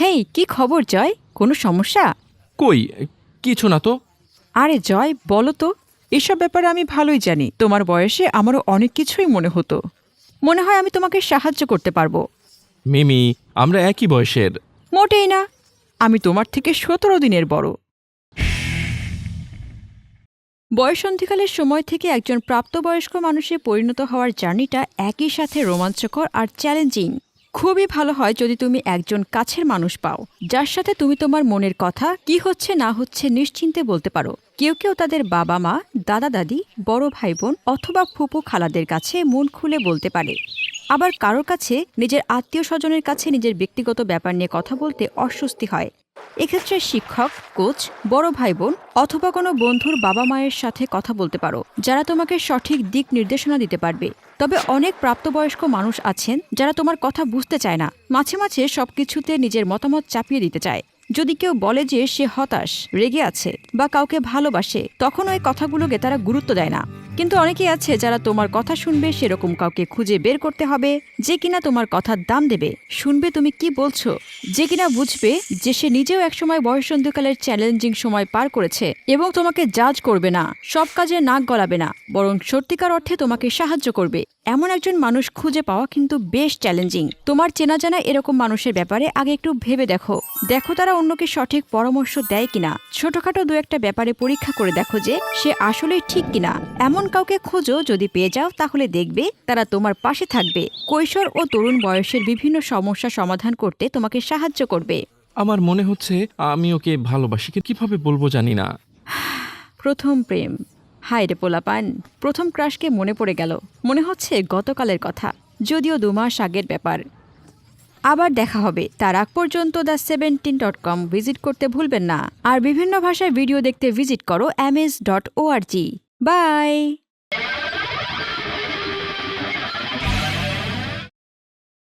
হেই কি খবর জয়? কোনো সমস্যা? কই? কিছু না তো। আরে জয় বলো তো এসব ব্যাপারে আমি ভালোই জানি। তোমার বয়সে আমারও অনেক কিছুই মনে হতো। মনে হয় আমি তোমাকে সাহায্য করতে পারব। মিমি আমরা একই বয়সের। মোটেই না। আমি তোমার থেকে সতেরো দিনের বড়। বয়সন্ধিকালের সময় থেকে একজন প্রাপ্তবয়স্ক মানুষে পরিণত হওয়ার জার্নিটা একই সাথে রোমাঞ্চকর আর চ্যালেঞ্জিং। খুবই ভালো হয় যদি তুমি একজন কাছের মানুষ পাও, যার সাথে তুমি তোমার মনের কথা কি হচ্ছে না হচ্ছে নিশ্চিন্তে বলতে পারো। কেউ কেউ তাদের বাবা মা, দাদা দাদি, বড় ভাই বোন অথবা ফুপু খালাদের কাছে মন খুলে বলতে পারে। আবার কারোর কাছে, নিজের আত্মীয় স্বজনের কাছে নিজের ব্যক্তিগত ব্যাপার নিয়ে কথা বলতে অস্বস্তি হয়। এক্ষেত্রে শিক্ষক, কোচ, বড় ভাই বোন অথবা কোনো বন্ধুর বাবা মায়ের সাথে কথা বলতে পারো, যারা তোমাকে সঠিক দিক নির্দেশনা দিতে পারবে। তবে অনেক প্রাপ্তবয়স্ক মানুষ আছেন যারা তোমার কথা বুঝতে চায় না। মাঝে মাঝে সব কিছুতে নিজের মতামত চাপিয়ে দিতে চায়। যদি কেউ বলে যে সে হতাশ, রেগে আছে বা কাউকে ভালোবাসে, তখন ওই কথাগুলোকে তারা গুরুত্ব দেয় না। কিন্তু অনেকেই আছে যারা তোমার কথা শুনবে, সেরকম কাউকে খুঁজে বের করতে হবে, যে কিনা তোমার কথার দাম দেবে। শুনবে তুমি কি বলছো? যে কিনা বুঝবে যে সে নিজেও একসময় বয়সন্ধিকালের চ্যালেঞ্জিং সময় পার করেছে এবং তোমাকে জাজ করবে না, সব কাজে নাক গলাবে না, বরং সত্যিকার অর্থে তোমাকে সাহায্য করবে। এমন একজন মানুষ খুঁজে পাওয়া কিন্তু বেশ চ্যালেঞ্জিং তোমার চেনা জানা এরকম মানুষের ব্যাপারে আগে একটু ভেবে দেখো। দেখো তারা অন্যকে সঠিক পরামর্শ দেয় কিনা। ছোটখাটো দু একটা ব্যাপারে পরীক্ষা করে দেখো যে সে আসলেই ঠিক কিনা। এমন কাউকে খোঁজো যদি পেয়ে যাও তাহলে দেখবে তারা তোমার পাশে থাকবে। কৈশোর ও তরুণ বয়সের বিভিন্ন সমস্যা সমাধান করতে তোমাকে সাহায্য করবে। আমার মনে হচ্ছে আমি ওকে ভালোবাসি কিন্তু কীভাবে বলব জানি না। প্রথম প্রেম। হায় রে পোলাপান প্রথম ক্রাশকে মনে পড়ে গেল। মনে হচ্ছে গতকালের কথা যদিও দু মাস আগের ব্যাপার। আবার দেখা হবে। তার আগ পর্যন্ত the seventeen dot com visit করতে ভুলবেন না। আর বিভিন্ন ভাষায় ভিডিও দেখতে ভিজিট করো এমএস ডট ওআরজি Bye.